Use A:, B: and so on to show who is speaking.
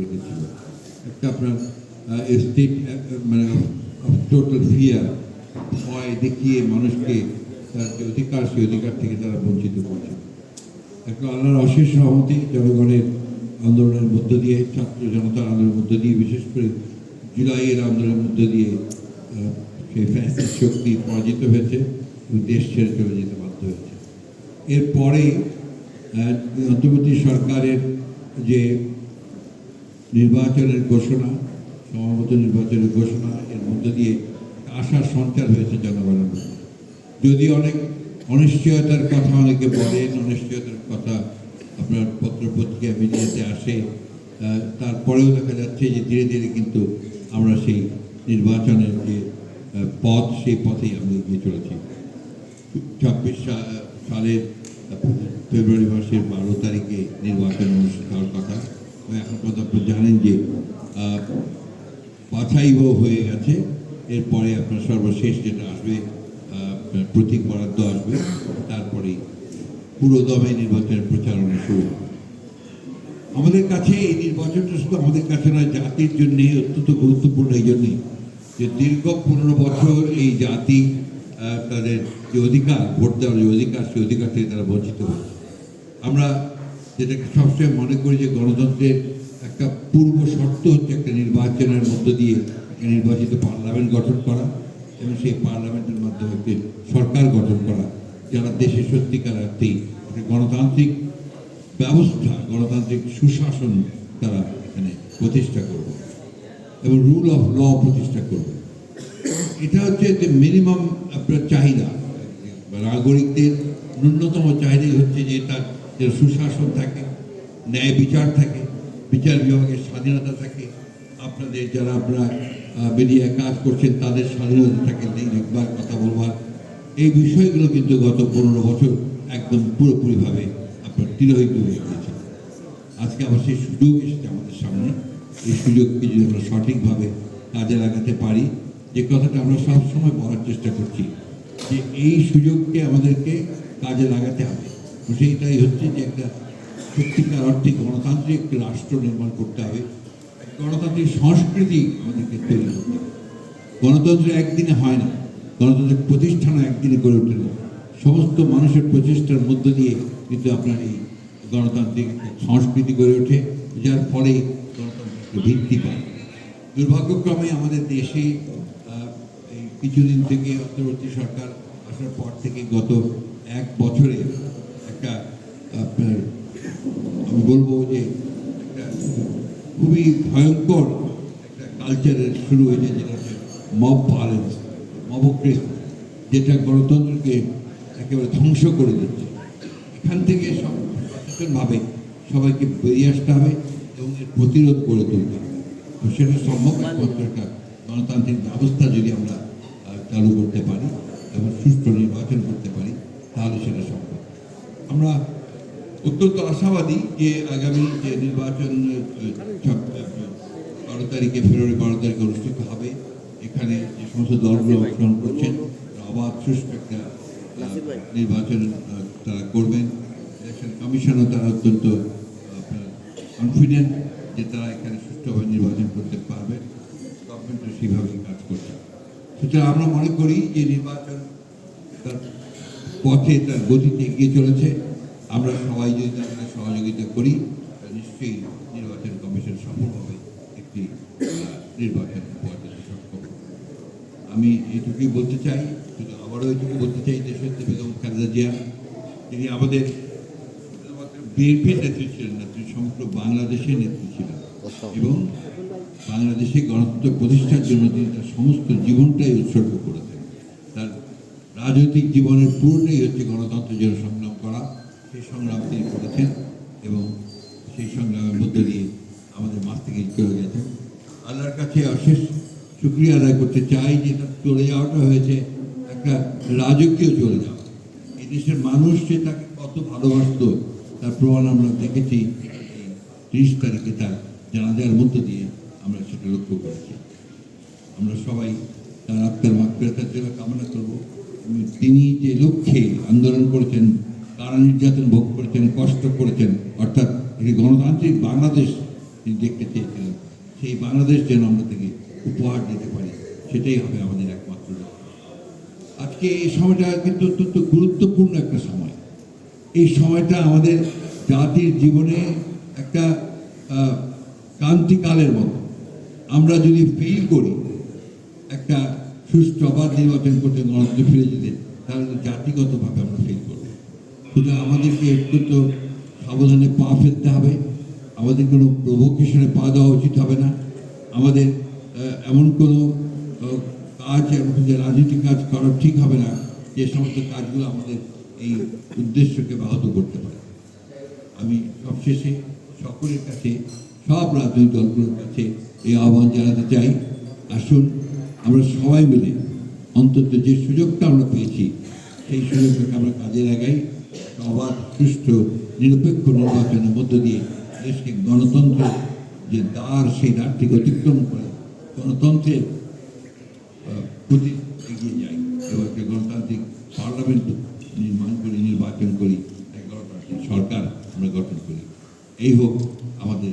A: রেখেছিল একটা আপনার স্টেট মানে টোটাল ফিয়ার ভয় দেখিয়ে মানুষকে তার যে অধিকার, সেই অধিকার থেকে তারা বঞ্চিত করছে। একটা আল্লাহর অশেষ সহমতি জনগণের আন্দোলনের মধ্য দিয়ে, ছাত্র জনতার আন্দোলনের মধ্য দিয়ে, বিশেষ করে জুলাইয়ের আন্দোলনের মধ্য দিয়ে সেই ফ্যাসিস্ট শক্তি পরাজিত হয়েছে এবং দেশ ছেড়ে চলে যেতে বাধ্য হয়েছে। এরপরে অন্তর্বর্তী সরকারের যে নির্বাচনের ঘোষণা, সমাবত নির্বাচনের ঘোষণা, এর মধ্য দিয়ে আশার সঞ্চার হয়েছে জনগণের মধ্যে। যদি অনেক অনিশ্চয়তার কথা অনেকে বলেন, অনিশ্চয়তার কথা আপনার পত্রপত্রিকা মিডিয়াতে আসে তারপরেও দেখা যাচ্ছে যে ধীরে ধীরে কিন্তু আমরা সেই নির্বাচনের যে পথ, সেই পথেই আমরা এগিয়ে চলেছি। ছাব্বিশ সালের ফেব্রুয়ারি মাসের বারো তারিখে নির্বাচন অনুষ্ঠিত হওয়ার কথা এবং এখন পর্যন্ত আপনি জানেন যে বাছাইও হয়ে গেছে। এরপরে আপনার সর্বশেষ যেটা আসবে প্রতীক বরাদ্দ আসবে তারপরে পুরো দমে নির্বাচনের প্রচারণা শুরু হবে। আমাদের কাছে এই নির্বাচনটা শুধু আমাদের কাছে নয়, জাতির জন্য অত্যন্ত গুরুত্বপূর্ণ এই জন্যই যে দীর্ঘ পনেরো বছর এই জাতি তাদের যে অধিকার, ভোট দেওয়ার যে অধিকার, সেই অধিকার থেকে তারা বঞ্চিত হচ্ছে। আমরা যেটাকে সবসময় মনে করি যে গণতন্ত্রের একটা পূর্ব শর্ত হচ্ছে একটা নির্বাচনের মধ্য দিয়ে নির্বাচিত পার্লামেন্ট গঠন করা এবং সেই পার্লামেন্টের মাধ্যমে একটি সরকার গঠন করা, যারা দেশের সত্যিকার একটা গণতান্ত্রিক ব্যবস্থা, গণতান্ত্রিক সুশাসন তারা এখানে প্রতিষ্ঠা করবে এবং রুল অফ ল প্রতিষ্ঠা করবে। এটা হচ্ছে যে মিনিমাম আপনার চাহিদা। নাগরিকদের ন্যূনতম চাহিদাই হচ্ছে যে যে সুশাসন থাকে, ন্যায় বিচার থাকে বিচার বিভাগের স্বাধীনতা থাকে, আপনাদের যারা আপনারা মিডিয়ায় কাজ করছেন, তাদের স্বাধীনতা থাকে লিখবার কথা বলবার। এই বিষয়গুলো কিন্তু গত পনেরো বছর একদম পুরোপুরিভাবে আপনার তিরোহিত হয়ে গিয়েছে। আজকে আবার সেই সুযোগ এসেছে আমাদের সামনে। এই সুযোগকে যদি আমরা সঠিকভাবে কাজে লাগাতে পারি, যে কথাটা আমরা সব সময় বলার চেষ্টা করছি, যে এই সুযোগকে আমাদেরকে কাজে লাগাতে হবে। সেইটাই হচ্ছে যে একটা সত্যিকার অর্থে গণতান্ত্রিক একটি রাষ্ট্র নির্মাণ করতে হবে। গণতান্ত্রিক সংস্কৃতি আমাদেরকে তৈরি করতে হবে। গণতন্ত্র একদিনে হয় না, গণতান্ত্রিক প্রতিষ্ঠানও একদিনে গড়ে ওঠে না। সমস্ত মানুষের প্রচেষ্টার মধ্য দিয়ে কিন্তু আপনার এই গণতান্ত্রিক সংস্কৃতি গড়ে ওঠে, যার ফলে গণতন্ত্রের ভিত্তি পায়। দুর্ভাগ্যক্রমে আমাদের দেশে এই কিছুদিন থেকে অন্তর্বর্তী সরকার আসার পর থেকে গত এক বছরে একটা, আপনার বলব যে খুবই ভয়ঙ্কর একটা কালচারের শুরু হয়েছে যেটা হচ্ছে মব ভায়োলেন্স মবক্রেসি যেটা গণতন্ত্রকে একেবারে ধ্বংস করে দিচ্ছে। এখান থেকে সব সচেতনভাবে সবাইকে বেরিয়ে আসতে হবে এবং এর প্রতিরোধ করে তুলতে হবে। সেটা সম্ভব একটা গণতান্ত্রিক ব্যবস্থা যদি আমরা চালু করতে পারি এবং সুষ্ঠু নির্বাচন করতে পারি, তাহলে সেটা সম্ভব। আমরা অত্যন্ত আশাবাদী যে আগামী যে নির্বাচন বারো তারিখে ফেব্রুয়ারি বারো তারিখে অনুষ্ঠিত হবে। এখানে যে সমস্ত দলগুলো অংশগ্রহণ করছেন অবাধ সুষ্ঠু একটা নির্বাচন তারা করবেন। ইলেকশন কমিশনও তারা অত্যন্ত কনফিডেন্ট যে তারা এখানে সুষ্ঠুভাবে নির্বাচন করতে পারবে। গভর্নমেন্টও সেইভাবে কাজ করছে। সুতরাং আমরা মনে করি যে নির্বাচন তার পথে তার গতিতে এগিয়ে চলেছে। আমরা সবাই যদি তাদেরকে সহযোগিতা করি নিশ্চয়ই নির্বাচন কমিশন সফলভাবে একটি নির্বাচন উপহার দিতে সক্ষম। আমি এইটুকুই বলতে চাই শুধু আবারও এইটুকু বলতে চাই দেশত্রী বেগম খালেদা জিয়া তিনি আমাদের বিএনপির নেত্রী ছিলেন না তিনি সমগ্র বাংলাদেশের নেত্রী ছিলেন। এবং বাংলাদেশে গণতন্ত্র প্রতিষ্ঠার জন্য তিনি তার সমস্ত জীবনটাই উৎসর্গ করেছেন। তার রাজনৈতিক জীবনের পুরোটাই হচ্ছে গণতন্ত্রের জন্য সংগ্রাম করা। সেই সংগ্রাম তিনি করেছেন এবং সেই সংগ্রামের মধ্য দিয়ে আমাদের মাছ থেকে চলে গেছেন। আল্লাহর কাছে অশেষ শুক্রিয়া আদায় করতে চাই যে তার চলে যাওয়াটা হয়েছে, একটা রাজকীয় চলে যাওয়া। এই দেশের মানুষ যে তাকে কত ভালোবাসতো, তার প্রমাণ আমরা দেখেছি তিরিশ তারিখে তার জানাজার মধ্য দিয়ে আমরা সেটা লক্ষ্য করেছি। আমরা সবাই তার আত্মার মাত্রাতার জন্য কামনা করব। তিনি যে লক্ষ্যে আন্দোলন করেছেন কারা নির্যাতন ভোগ করেছেন, কষ্ট করেছেন। অর্থাৎ একটি গণতান্ত্রিক বাংলাদেশ তিনি দেখতে চেয়েছিলেন। সেই বাংলাদেশ যেন আমরা থেকে উপহার দিতে পারি, সেটাই হবে আমাদের একমাত্র আজকে এই সময়টা কিন্তু অত্যন্ত গুরুত্বপূর্ণ একটা সময়। এই সময়টা আমাদের জাতির জীবনে একটা ক্রান্তিকালের মতো। আমরা যদি ফেল করি, একটা সুষ্ঠু অবাধ নির্বাচন করতে গণতন্ত্রে ফিরে যেতে, তাহলে জাতিগতভাবে আমরা ফেল করব। সুতরাং আমাদেরকে একটু তো সাবধানে পা ফেলতে হবে। আমাদের কোনো প্রভোকেশনে পা দেওয়া উচিত হবে না। আমাদের এমন কোনো কাজ যে রাজনীতিক কাজ করা ঠিক হবে না, যে সমস্ত কাজগুলো আমাদের এই উদ্দেশ্যকে ব্যাহত করতে পারে। আমি সবশেষে সকলের কাছে, সব রাজনৈতিক দলগুলোর কাছে এই আহ্বান জানাতে চাই। আসুন, আমরা সবাই মিলে অন্তত যে সুযোগটা আমরা পেয়েছি সেই সুযোগটাকে আমরা কাজে লাগাই। অবাধ সুষ্ঠু, নিরপেক্ষ নির্বাচনের মধ্য দিয়ে দেশকে গণতন্ত্র যে দ্বার, সেই দ্বারটিকে অতিক্রম করে গণতন্ত্রের প্রতি এগিয়ে যাই এবং একটা গণতান্ত্রিক পার্লামেন্ট নির্মাণ করি, নির্বাচন করি, এক গণতান্ত্রিক সরকার আমরা গঠন করি। এই হোক আমাদের